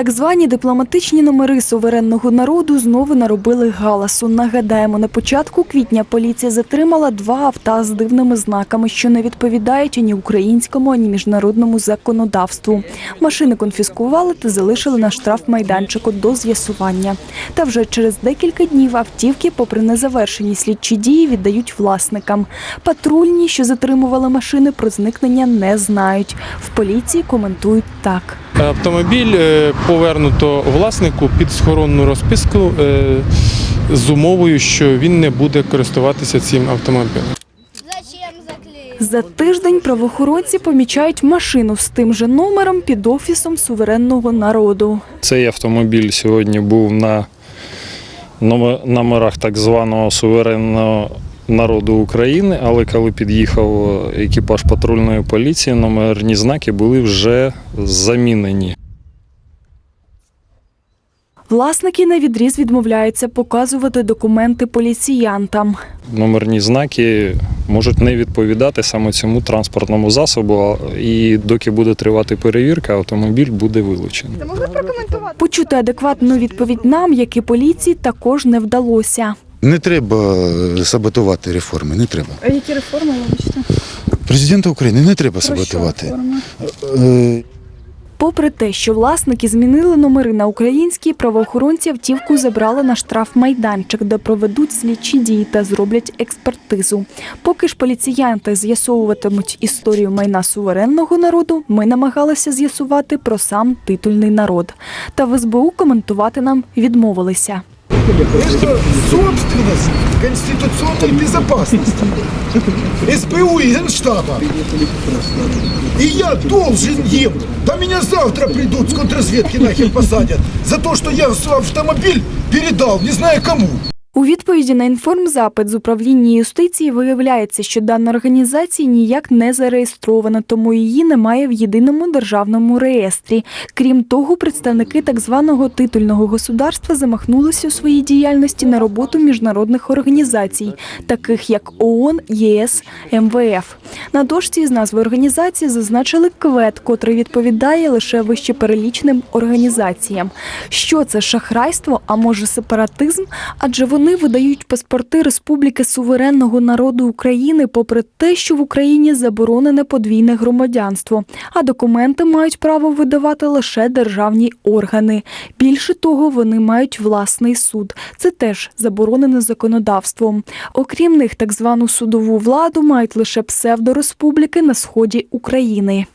Так звані дипломатичні номери суверенного народу знову наробили галасу. Нагадаємо, на початку квітня поліція затримала два авто з дивними знаками, що не відповідають ані українському, ані міжнародному законодавству. Машини конфіскували та залишили на штрафмайданчику до з'ясування. Та вже через декілька днів автівки, попри незавершені слідчі дії, віддають власникам. Патрульні, що затримували машини, про зникнення не знають. В поліції коментують так. Автомобіль е, повернуто власнику під схоронну розписку е, з умовою, що він не буде користуватися цим автомобілем. За тиждень правоохоронці помічають машину з тим же номером під офісом суверенного народу. Цей автомобіль сьогодні був на номе- номерах так званого суверенного народу України, але коли під'їхав екіпаж патрульної поліції, номерні знаки були вже замінені. Власники на відріз відмовляються показувати документи поліціянтам. Номерні знаки можуть не відповідати саме цьому транспортному засобу, і доки буде тривати перевірка, автомобіль буде вилучений. Почути адекватну відповідь нам, як і поліції, також не вдалося. Не треба е, саботувати реформи, не треба. А які реформи ви бачите? Президента України не треба Про саботувати. реформи? Е, Попри те, що власники змінили номери на українські, правоохоронці автівку забрали на штрафмайданчик, де проведуть слідчі дії та зроблять експертизу. Поки ж поліціянти з'ясовуватимуть історію майна суверенного народу, ми намагалися з'ясувати про сам титульний народ. Та в СБУ коментувати нам відмовилися. Это собственность конституционной безопасности. СБУ и Генштаба. И я должен им. Да меня завтра придут с контрразведки нахер посадят. За то, что я свой автомобиль передал, не знаю кому. У відповіді на інформзапит з управління юстиції виявляється, що дана організація ніяк не зареєстрована, тому її немає в єдиному державному реєстрі. Крім того, представники так званого титульного государства замахнулися у своїй діяльності на роботу міжнародних організацій, таких як ООН, ЄС, МВФ. На дошці з назви організації зазначили квет, котрий відповідає лише вище перелічним організаціям. Що це шахрайство, а може сепаратизм? Адже вони видають паспорти Республіки суверенного народу України, попри те, що в Україні заборонене подвійне громадянство, а документи мають право видавати лише державні органи. Більше того, вони мають власний суд. Це теж заборонене законодавством. Окрім них, так звану судову владу мають лише псевдореспубліки на сході України.